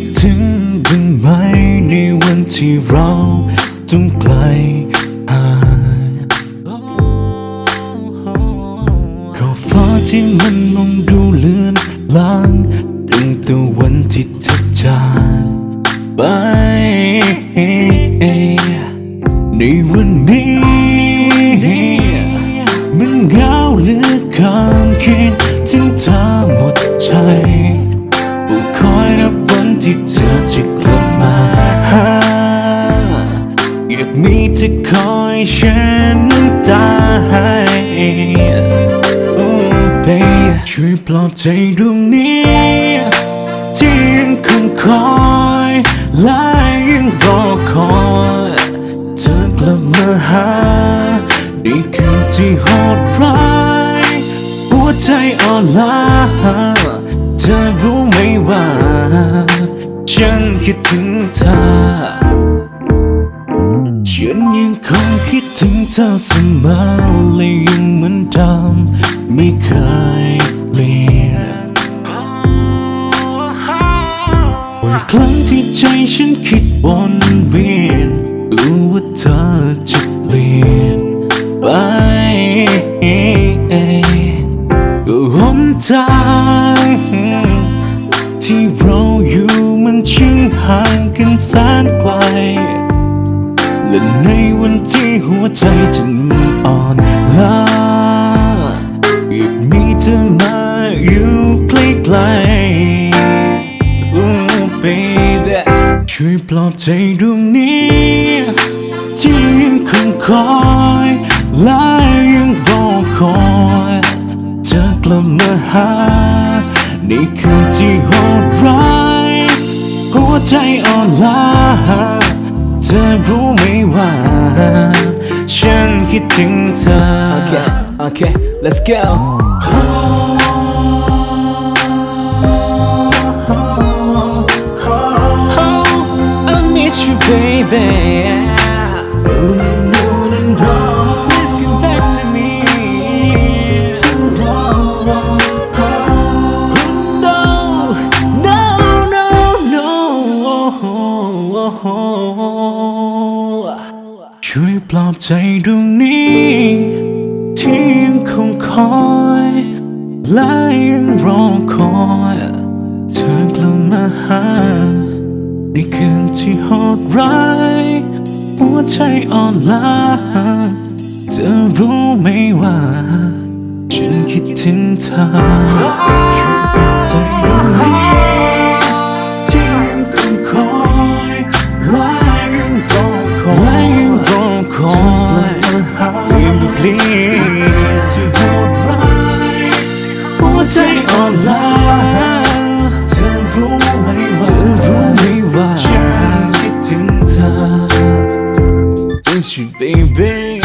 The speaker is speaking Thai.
คิดถึงบ้างไหมในวันที่เราต้องไกลห่างขอบฟ้าที่มันมองดูเลือนลางตั้งแต่วันที่เธอจากไป ในวันนี้มันเหงาเหลือเกินากมีเธอคอยฉันน้ำตาให้ Oh baby ช่วยปลอบใจดวงนี้ที่ยังคงคอยและยังรอคอยเธอกลับมาหาในคืนที่โหดร้ายหัวใจอ่อนล้าเธอรู้ไหมว่าฉันคิดถึงเธอ ฉันยังคงคิดถึงเธอเสมอและยังเหมือนเดิมไม่เคยเปลี่ยนบ่อยครั้งที่ใจฉันคิดวนเวียนรู้ว่าเธอจะเปลี่ยนไปก็หนทางที่เราอยู่มันช่างห่างกันแสนไกล และในวันที่หัวใจฉันมันอ่อนล้าอยากมีเธอมาอยู่ใกล้ๆ Oh baby ช่วยปลอบใจดวงนี้ ที่ยังคงคอยและยังรอคอยเธอกลับมาหาในคืนที่โหดร้ายหัวใจอ่อนล้า ธอรู้ไหมว่า ฉันคิดถึงเธอ Okay, okay, let's go. Oh, ช่วยปลอบใจดวงนี้ ที่ยังคงคอยและยังรอคอยเธอกลับมาหา ในคืนที่โหดร้ายหัวใจอ่อนล้าเธอรู้ไหมว่า ฉันคิดถึงเธอ เพลียที่โหดร้ายหัวใจอ่อนล้าเธอรู้ไหมว่าเธอรู้ไหมว่าฉันคิดถึงเธอ Miss you baby